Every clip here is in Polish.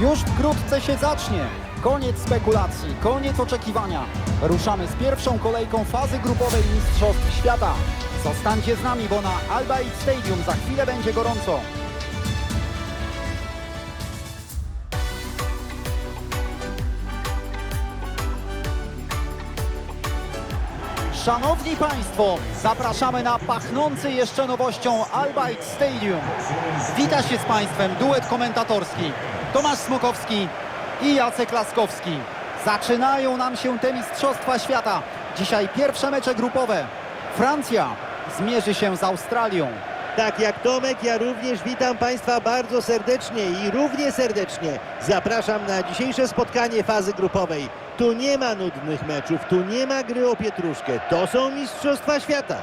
Już wkrótce się zacznie. Koniec spekulacji, koniec oczekiwania. Ruszamy z pierwszą kolejką fazy grupowej Mistrzostw Świata. Zostańcie z nami, bo na Al Stadium za chwilę będzie gorąco. Szanowni Państwo, zapraszamy na pachnący jeszcze nowością Al Bayt Stadium. Wita się z Państwem duet komentatorski Tomasz Smokowski i Jacek Laskowski. Zaczynają nam się te Mistrzostwa Świata. Dzisiaj pierwsze mecze grupowe. Francja zmierzy się z Australią. Tak jak Tomek, ja również witam Państwa bardzo serdecznie i równie serdecznie zapraszam na dzisiejsze spotkanie fazy grupowej. Tu nie ma nudnych meczów, tu nie ma gry o pietruszkę. To są Mistrzostwa Świata.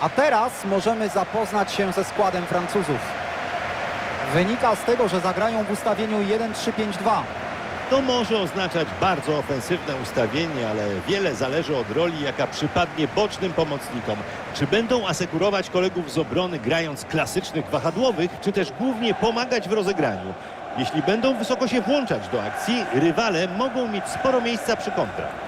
A teraz możemy zapoznać się ze składem Francuzów. Wynika z tego, że zagrają w ustawieniu 1-3-5-2. To może oznaczać bardzo ofensywne ustawienie, ale wiele zależy od roli, jaka przypadnie bocznym pomocnikom. Czy będą asekurować kolegów z obrony grając klasycznych wahadłowych, czy też głównie pomagać w rozegraniu. Jeśli będą wysoko się włączać do akcji, rywale mogą mieć sporo miejsca przy kontrach.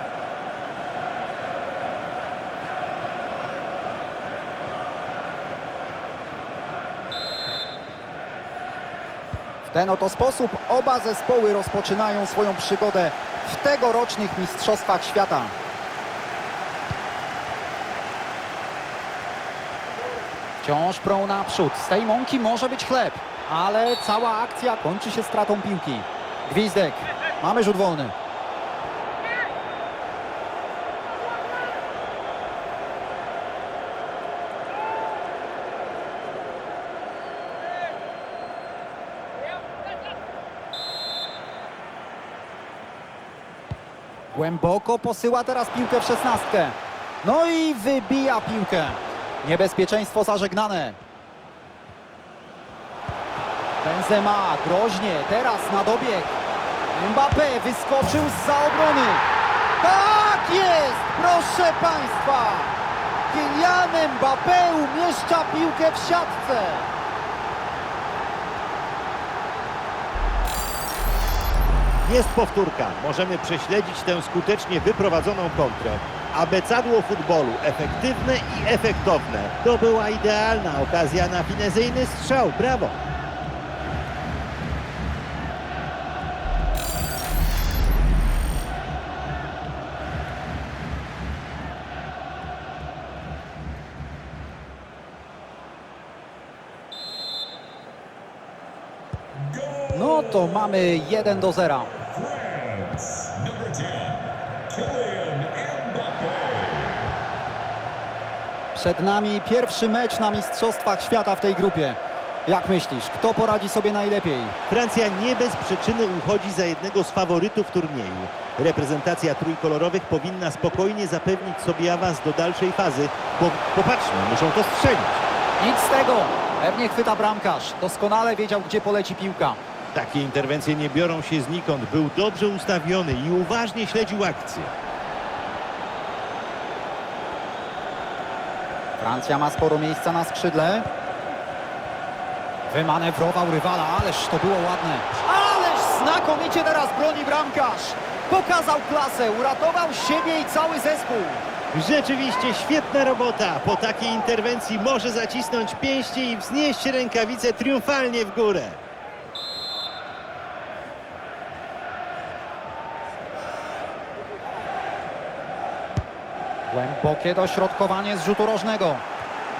Ten oto sposób oba zespoły rozpoczynają swoją przygodę w tegorocznych Mistrzostwach Świata. Wciąż prą naprzód. Z tej mąki może być chleb, ale cała akcja kończy się stratą piłki. Gwizdek. Mamy rzut wolny. Głęboko posyła teraz piłkę w szesnastkę. No i wybija piłkę. Niebezpieczeństwo zażegnane. Benzema groźnie, teraz na dobieg. Mbappé wyskoczył za obrony. Tak jest, proszę Państwa. Kylian Mbappé umieszcza piłkę w siatce. Jest powtórka. Możemy prześledzić tę skutecznie wyprowadzoną kontrę. Abecadło futbolu. Efektywne i efektowne. To była idealna okazja na finezyjny strzał. Brawo! No to mamy 1 do 0. Przed nami pierwszy mecz na Mistrzostwach Świata w tej grupie. Jak myślisz, kto poradzi sobie najlepiej? Francja nie bez przyczyny uchodzi za jednego z faworytów turnieju. Reprezentacja trójkolorowych powinna spokojnie zapewnić sobie awans do dalszej fazy, bo popatrzmy, muszą to strzelić. Nic z tego. Pewnie chwyta bramkarz. Doskonale wiedział, gdzie poleci piłka. Takie interwencje nie biorą się znikąd. Był dobrze ustawiony i uważnie śledził akcję. Francja ma sporo miejsca na skrzydle. Wymanewrował rywala, ależ to było ładne. Znakomicie teraz broni bramkarz. Pokazał klasę, uratował siebie i cały zespół. Rzeczywiście świetna robota. Po takiej interwencji może zacisnąć pięści i wznieść rękawice triumfalnie w górę. Głębokie dośrodkowanie z rzutu rożnego.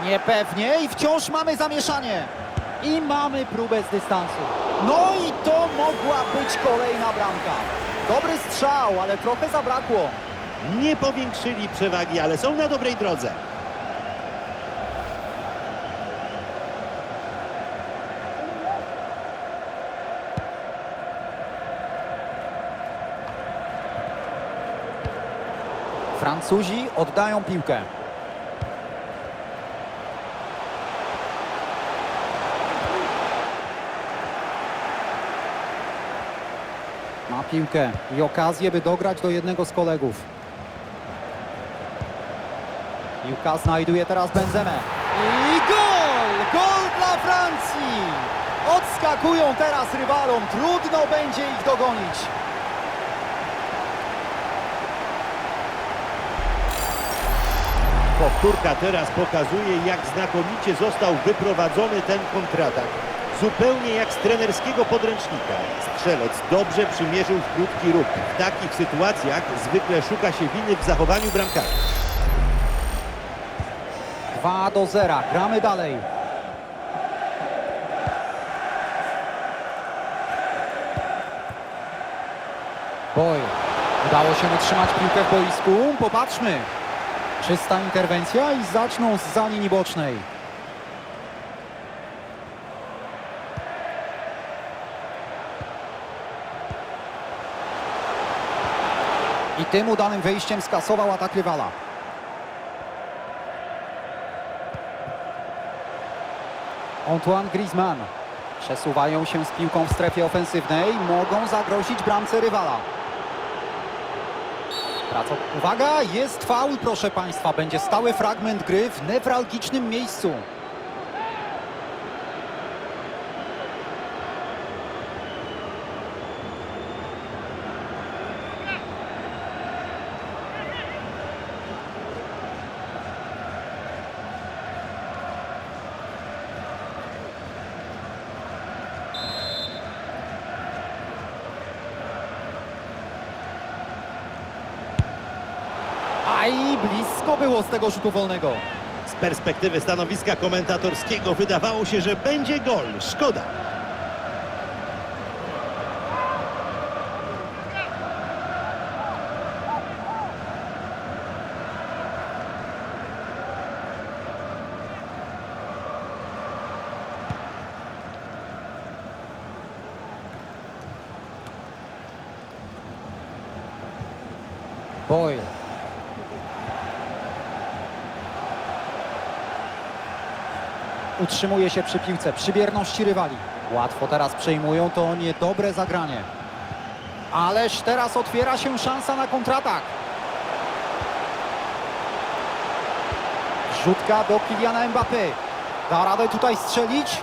Niepewnie i wciąż mamy zamieszanie. I mamy próbę z dystansu. No i to mogła być kolejna bramka. Dobry strzał, ale trochę zabrakło. Nie powiększyli przewagi, ale są na dobrej drodze. Francuzi oddają piłkę. Ma piłkę i okazję, by dograć do jednego z kolegów. Piłka znajduje teraz Benzemę. I gol! Gol dla Francji! Odskakują teraz rywalom. Trudno będzie ich dogonić. Powtórka teraz pokazuje, jak znakomicie został wyprowadzony ten kontratak. Zupełnie jak z trenerskiego podręcznika. Strzelec dobrze przymierzył w krótki ruch. W takich sytuacjach zwykle szuka się winy w zachowaniu bramkarza. 2 do 0. Gramy dalej. Boy. Udało się utrzymać piłkę w boisku. Popatrzmy. Czysta interwencja i zaczną z za linii bocznej. I tym udanym wejściem skasował atak rywala. Antoine Griezmann. Przesuwają się z piłką w strefie ofensywnej. Mogą zagrozić bramce rywala. Uwaga, jest faul, proszę Państwa. Będzie stały fragment gry w newralgicznym miejscu. I blisko było z tego rzutu wolnego. Z perspektywy stanowiska komentatorskiego wydawało się, że będzie gol. Szkoda. Boyle. Utrzymuje się przy piłce, przy bierności rywali. Łatwo teraz przejmują to niedobre zagranie. Ależ teraz otwiera się szansa na kontratak. Rzutka do Kyliana Mbappé. Da radę tutaj strzelić?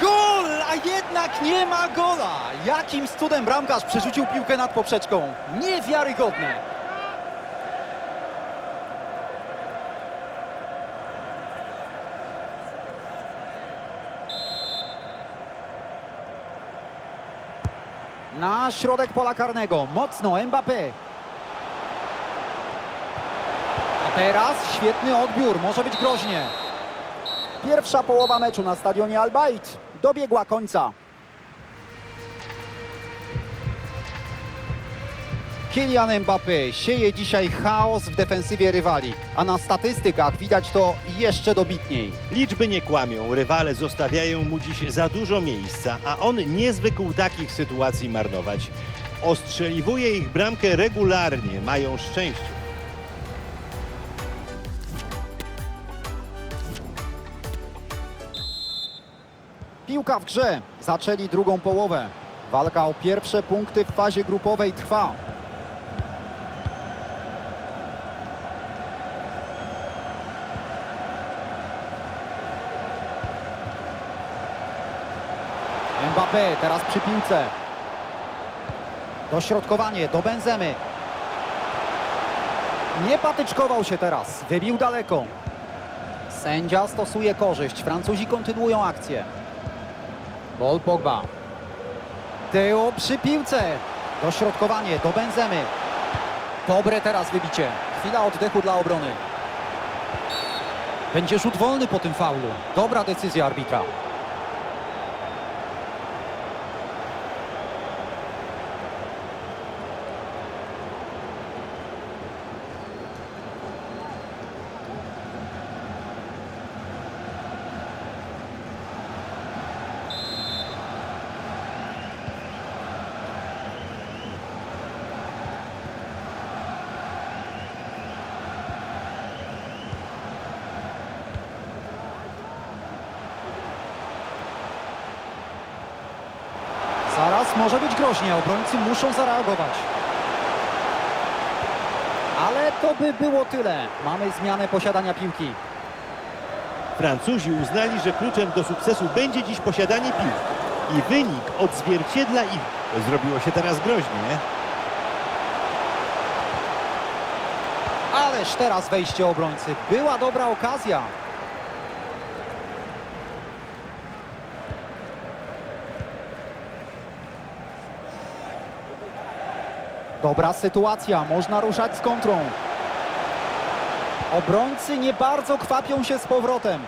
Gol! A jednak nie ma gola! Jakim cudem bramkarz przerzucił piłkę nad poprzeczką? Niewiarygodne! Na środek pola karnego. Mocno Mbappé. A teraz świetny odbiór. Może być groźnie. Pierwsza połowa meczu na stadionie Albaid dobiegła końca. Kylian Mbappé sieje dzisiaj chaos w defensywie rywali, a na statystykach widać to jeszcze dobitniej. Liczby nie kłamią, rywale zostawiają mu dziś za dużo miejsca, a on nie zwykł takich sytuacji marnować. Ostrzeliwuje ich bramkę regularnie, mają szczęście. Piłka w grze. Zaczęli drugą połowę. Walka o pierwsze punkty w fazie grupowej trwa. Mbappé teraz przy piłce. Dośrodkowanie do Benzemy. Nie patyczkował się teraz, wybił daleko. Sędzia stosuje korzyść, Francuzi kontynuują akcję. Paul Pogba. Teo przy piłce. Dośrodkowanie do Benzemy. Dobre teraz wybicie. Chwila oddechu dla obrony. Będzie rzut wolny po tym faulu. Dobra decyzja arbitra. Może być groźnie, obrońcy muszą zareagować. Ale to by było tyle. Mamy zmianę posiadania piłki. Francuzi uznali, że kluczem do sukcesu będzie dziś posiadanie piłki. I wynik odzwierciedla ich. Zrobiło się teraz groźnie. Ależ teraz wejście obrońcy. Była dobra okazja. Dobra sytuacja, można ruszać z kontrą. Obrońcy nie bardzo kwapią się z powrotem.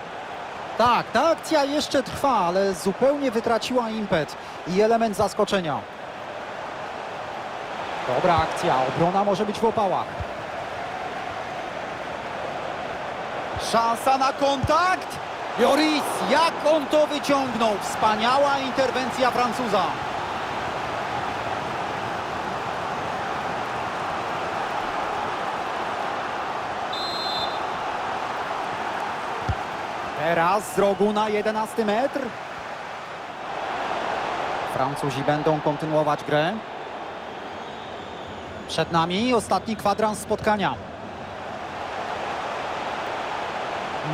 Tak, ta akcja jeszcze trwa, ale zupełnie wytraciła impet i element zaskoczenia. Dobra akcja, obrona może być w opałach. Szansa na kontakt. Lloris, jak on to wyciągnął? Wspaniała interwencja Francuza. Teraz z rogu na 11 metr. Francuzi będą kontynuować grę. Przed nami ostatni kwadrans spotkania.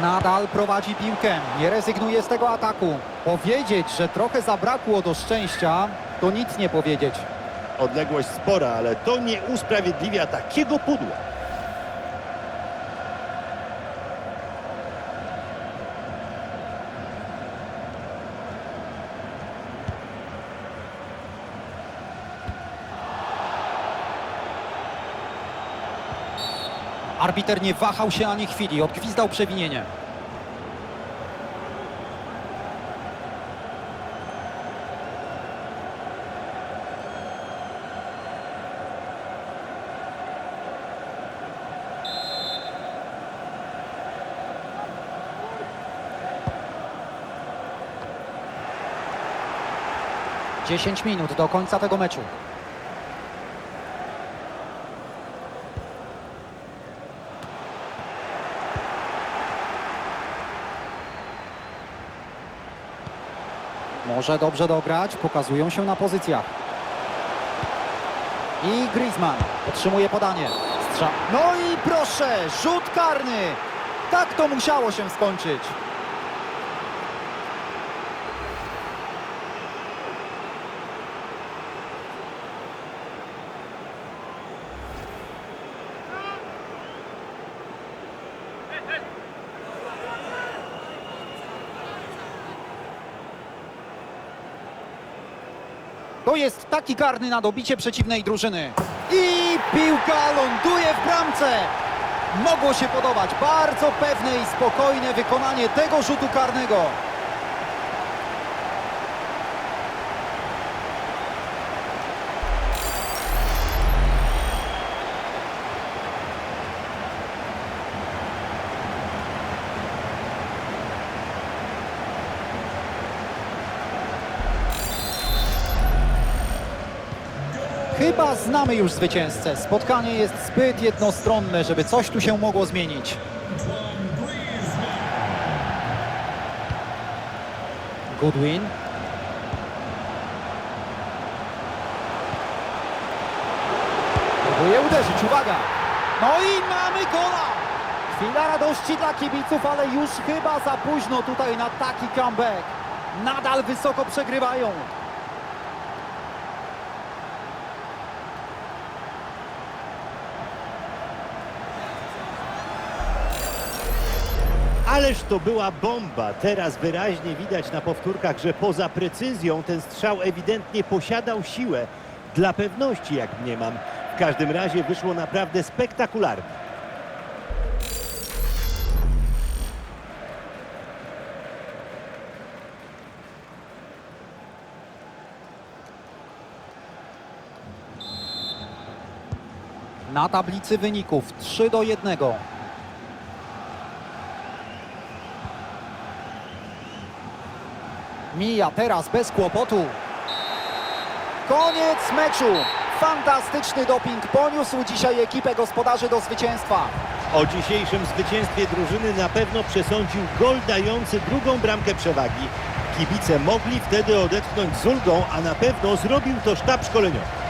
Nadal prowadzi piłkę, nie rezygnuje z tego ataku. Powiedzieć, że trochę zabrakło do szczęścia, to nic nie powiedzieć. Odległość spora, ale to nie usprawiedliwia takiego pudła. Arbiter nie wahał się ani chwili, odgwizdał przewinienie. Dziesięć minut do końca tego meczu. Może dobrze dograć, pokazują się na pozycjach. I Griezmann otrzymuje podanie. Strzał. No i proszę, rzut karny. Tak to musiało się skończyć. To jest taki karny na dobicie przeciwnej drużyny. I piłka ląduje w bramce. Mogło się podobać. Bardzo pewne i spokojne wykonanie tego rzutu karnego. Chyba znamy już zwycięzcę. Spotkanie jest zbyt jednostronne, żeby coś tu się mogło zmienić. Goodwin. Próbuje uderzyć, uwaga! No i mamy gola! Chwila radości dla kibiców, ale już chyba za późno tutaj na taki comeback. Nadal wysoko przegrywają. Ależ to była bomba. Teraz wyraźnie widać na powtórkach, że poza precyzją ten strzał ewidentnie posiadał siłę. Dla pewności, jak mniemam. W każdym razie wyszło naprawdę spektakularnie. Na tablicy wyników 3 do 1. Mija teraz bez kłopotu. Koniec meczu. Fantastyczny doping poniósł dzisiaj ekipę gospodarzy do zwycięstwa. O dzisiejszym zwycięstwie drużyny na pewno przesądził gol dający drugą bramkę przewagi. Kibice mogli wtedy odetchnąć z ulgą, a na pewno zrobił to sztab szkoleniowy.